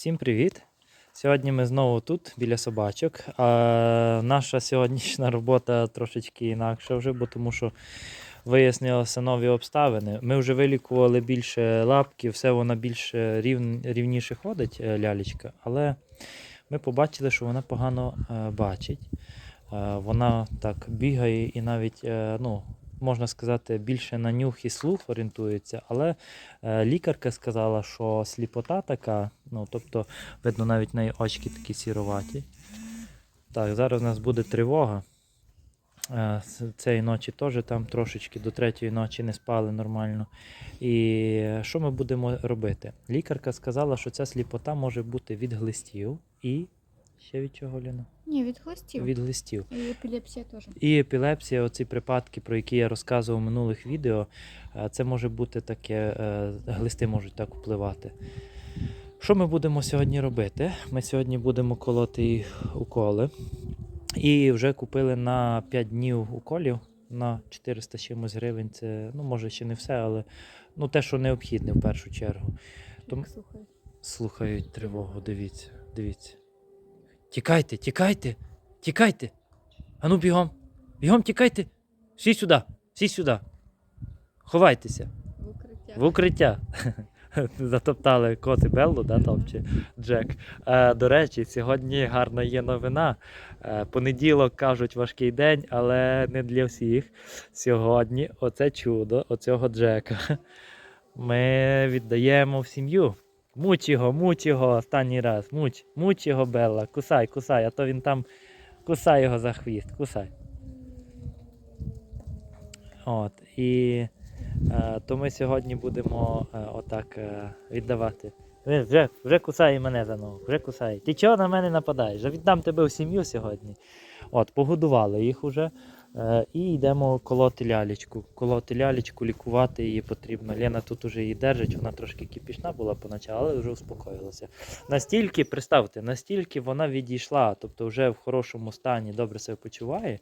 Всім привіт! Сьогодні ми знову тут, біля собачок. А наша сьогоднішня робота трошечки інакша вже, бо тому що вияснилися нові обставини. Ми вже вилікували більше лапки, все вона більше рів, рівніше ходить, е, лялечка, але ми побачили, що вона погано е, бачить. Е, Вона так бігає і навіть, ну, можна сказати, більше на нюх і слух орієнтується, але Е, Лікарка сказала, що сліпота така, ну тобто, видно, навіть неї очки такі сіроваті. Так, зараз у нас буде тривога. Е, Цієї ночі теж там трошечки до третьої ночі не спали нормально. І що ми будемо робити? Лікарка сказала, що ця сліпота може бути від глистів і ще від чого Ліна? Ні, від хвостів. Від глистів. І епілепсія теж. І епілепсія, оці припадки, про які я розказував в минулих відео, е, це може бути таке, е, глисти можуть так впливати. Що ми будемо сьогодні робити? Ми сьогодні будемо колоти їх уколи. І вже купили на 5 днів уколів на 400 чимось гривень. Це, ну, може, ще не все, але ну, те, що необхідне в першу чергу. Том- Слухай. Слухають тривогу, дивіться, дивіться. Тікайте, тікайте, тікайте. Ану бігом. Бігом тікайте. Всі сюди, всі сюди. Ховайтеся. В укриття. В укриття. Затоптали коти Беллу, да, там, чи Джек. Е, до речі, сьогодні гарна є новина. Е, понеділок кажуть важкий день, але не для всіх. Сьогодні оце чудо, оцього Джека. Ми віддаємо в сім'ю. Муч його, муч його останній раз. Муч, муч його, Белла. Кусай, кусай, а то він там кусай його за хвіст, кусай. От, і е, то ми сьогодні будемо е, отак е, віддавати. Він Вже, вже кусає мене за ногу, вже кусає. Ти чого на мене нападаєш? Я віддам тебе в сім'ю сьогодні. От, погодували їх уже. Е, і йдемо колоти лялечку. Колоти лялечку, лікувати її потрібно. Лена тут уже її держить, вона трошки кипішна була поначалу, але вже успокоїлася. Настільки, представте, настільки вона відійшла, тобто вже в хорошому стані добре себе почуває,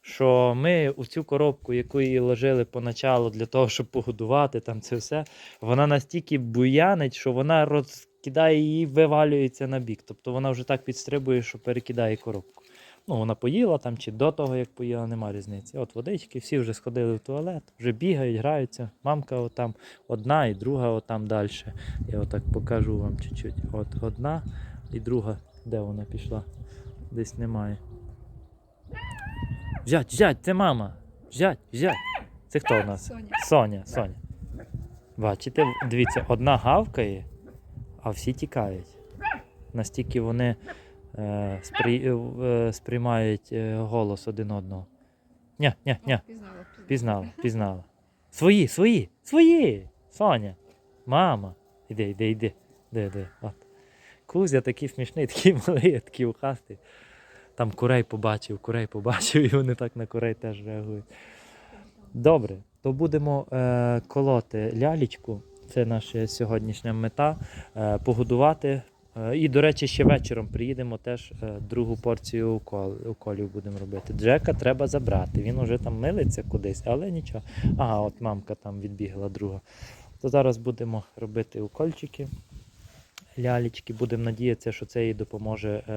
що ми у цю коробку, яку її ложили поначалу для того, щоб погодувати там це все, вона настільки буянить, що вона розкидає її, вивалюється на бік. Тобто вона вже так підстрибує, що перекидає коробку. Ну, вона поїла там чи до того, як поїла, нема різниці. От водички, всі вже сходили в туалет, вже бігають, граються. Мамка отам одна і друга отам далі. Я отак покажу вам чуть-чуть. От одна і друга. Де вона пішла? Десь немає. Взять, взять, це мама. Взять, взять. Це хто у нас? Соня. Соня, Соня. Бачите, дивіться, одна гавкає, а всі тікають. Настільки вони сприймають е, голос один одного. Ня, ня, ня. Пізнала. Пізнала, пізнала. Свої, свої, свої. Соня. Мама. Іди, іди, іди. Де, де. От. Кузя такий смішний, такий малий, такий ухастий. Там курей побачив, курей побачив, і вони так на курей теж реагують. Добре, то будемо е, колоти лялічку. Це наша сьогоднішня мета. Е, погодувати. Е, і, до речі, ще вечором приїдемо теж е, другу порцію укол, уколів будемо робити. Джека треба забрати. Він уже там милиться кудись, але нічого. Ага, от мамка там відбігла друга. То зараз будемо робити укольчики. Лялечки, будемо надіятися, що це їй допоможе е,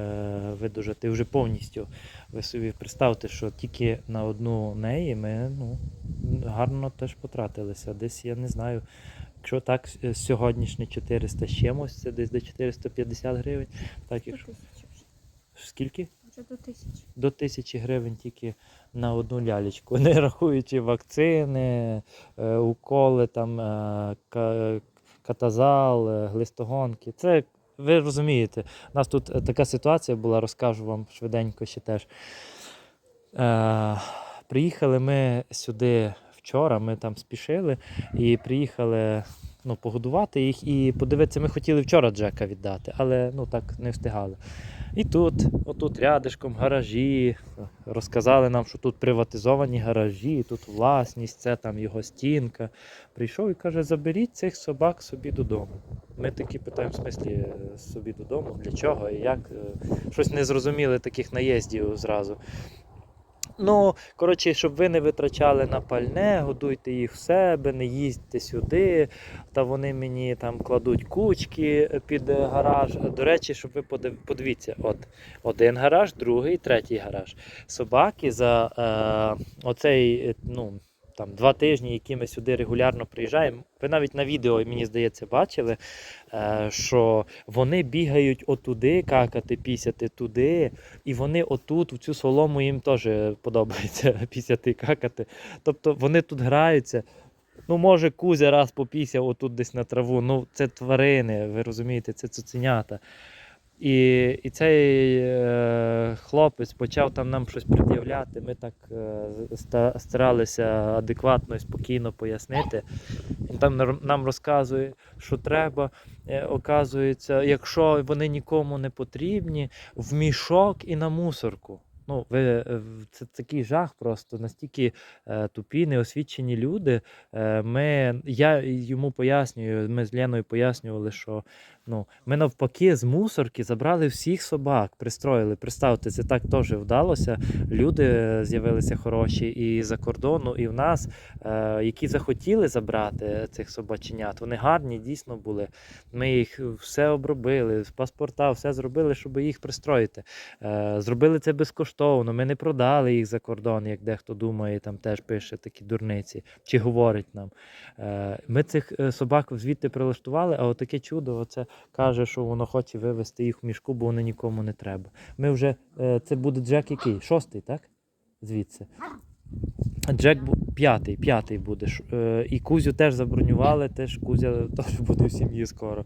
видужати вже повністю. Ви собі представте, що тільки на одну неї ми ну, гарно теж потратилися. Десь я не знаю, якщо так е, сьогоднішні 400 з чимось, це десь до 450 гривень. Так, якщо скільки? Вже до тисячі. До тисячі гривень тільки на одну лялечку, не рахуючи вакцини, е, уколи, там, е, катазал, глистогонки. Це ви розумієте, у нас тут така ситуація була, розкажу вам швиденько ще теж. Приїхали ми сюди вчора, ми там спішили і приїхали ну, погодувати їх і подивитися, ми хотіли вчора Джека віддати, але ну, так не встигали. І тут, отут рядишком гаражі. Розказали нам, що тут приватизовані гаражі, тут власність, це там його стінка. Прийшов і каже: заберіть цих собак собі додому. Ми такі питаємо, в смислі е, собі додому, для чого і як. Е, Щось не зрозуміли таких наїздів зразу. Ну, коротше, щоб ви не витрачали на пальне, годуйте їх в себе, не їздьте сюди. Та вони мені там кладуть кучки під е, гараж. До речі, щоб ви подив- подивіться, от один гараж, другий, третій гараж. Собаки за е, оцей, е, ну. Там два тижні, які ми сюди регулярно приїжджаємо. Ви навіть на відео, мені здається, бачили, е, що вони бігають отуди, какати, пісяти туди, і вони отут, в цю солому їм теж подобається пісяти, какати. Тобто вони тут граються. Ну, може, Кузя раз попісяв отут десь на траву. Ну, це тварини, ви розумієте, це цуценята. І, і цей е, хлопець почав там нам щось пред'являти. Ми так е, старалися адекватно і спокійно пояснити. Він там нам розказує, що треба. Е, оказується, якщо вони нікому не потрібні, в мішок і на мусорку. Ну, ви, е, це такий жах просто, настільки е, тупі, неосвічені люди. Е, ми, я йому пояснюю, ми з Леною пояснювали, що ну, ми навпаки з мусорки забрали всіх собак, пристроїли. Представте, це так теж вдалося. Люди з'явилися хороші і за кордону, і в нас, е, які захотіли забрати цих собаченят. Вони гарні, дійсно були. Ми їх все обробили, паспорта, все зробили, щоб їх пристроїти. Е, Зробили це безкоштовно. Ми не продали їх за кордон, як дехто думає, там теж пише такі дурниці, чи говорить нам. Е, Ми цих е, собак звідти прилаштували, а отаке чудо, оце каже, що воно хоче вивезти їх в мішку, бо вони нікому не треба. Ми вже е, це буде Джек який? Шостий, так? Звідси. Джек п'ятий, п'ятий буде. Е, І Кузю теж забронювали, теж Кузя теж буде в сім'ї скоро.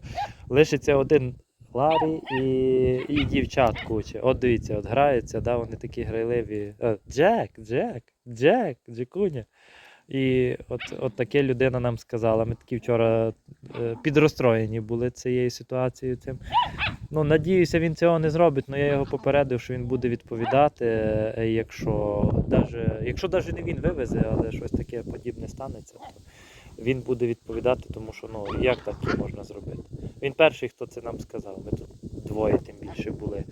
Лишиться один Ларі і, і дівчат куча. От дивіться, от граються, да, вони такі грайливі. Е, Джек, Джек, Джек, Джекуня. І от, от таке людина нам сказала. Ми такі вчора е, підрозстроєні були цією ситуацією. Цим. Ну, надіюся, він цього не зробить, але я його попередив, що він буде відповідати, е, якщо даже, якщо навіть не він вивезе, але щось таке подібне станеться, то він буде відповідати, тому що ну, як так можна зробити? Він перший, хто це нам сказав. Ми тут двоє тим більше були.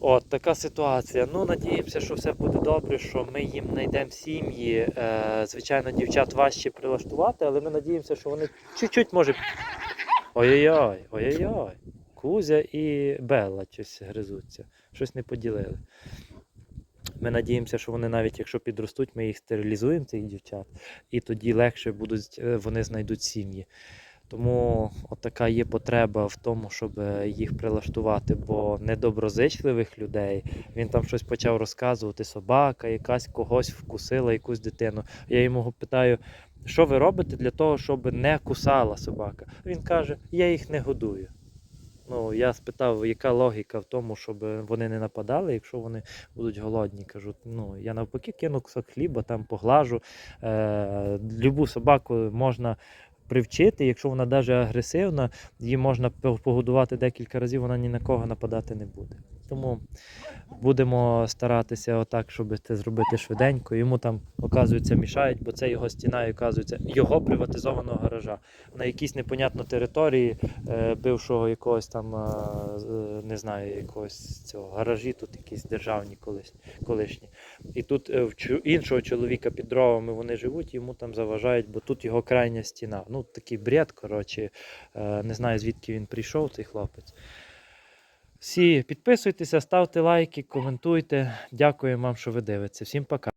От така ситуація. Ну, надіємося, що все буде добре, що ми їм знайдемо сім'ї. Е, звичайно, дівчат важче прилаштувати, але ми надіємося, що вони чуть-чуть може. Ой-ой-ой, ой-ой-ой. Кузя і Белла щось гризуться, щось не поділили. Ми надіємося, що вони навіть якщо підростуть, ми їх стерилізуємо, цих дівчат, і тоді легше будуть, е, вони знайдуть сім'ї. Тому от така є потреба в тому, щоб їх прилаштувати, бо недоброзичливих людей він там щось почав розказувати, собака якась когось вкусила, якусь дитину. Я йому питаю, що ви робите для того, щоб не кусала собака? Він каже, я їх не годую. Ну, я спитав, яка логіка в тому, щоб вони не нападали, якщо вони будуть голодні. Кажу, ну я навпаки кину кусок хліба, там поглажу. Е, любу собаку можна привчити, якщо вона навіть агресивна, її можна по- погодувати декілька разів, вона ні на кого нападати не буде. Тому будемо старатися отак, щоб це зробити швиденько. Йому там, оказується, мішають, бо це його стіна, і оказується, його приватизованого гаража. На якійсь непонятно території е, бившого якогось там, е, е, не знаю, якогось цього гаражі, тут якісь державні колись, колишні. І тут е, в іншого чоловіка під дровами вони живуть, йому там заважають, бо тут його крайня стіна. Ну, такий бред, коротше. Е, Не знаю, звідки він прийшов, цей хлопець. Всі підписуйтеся, ставте лайки, коментуйте. Дякую вам, що ви дивитеся. Всім пока.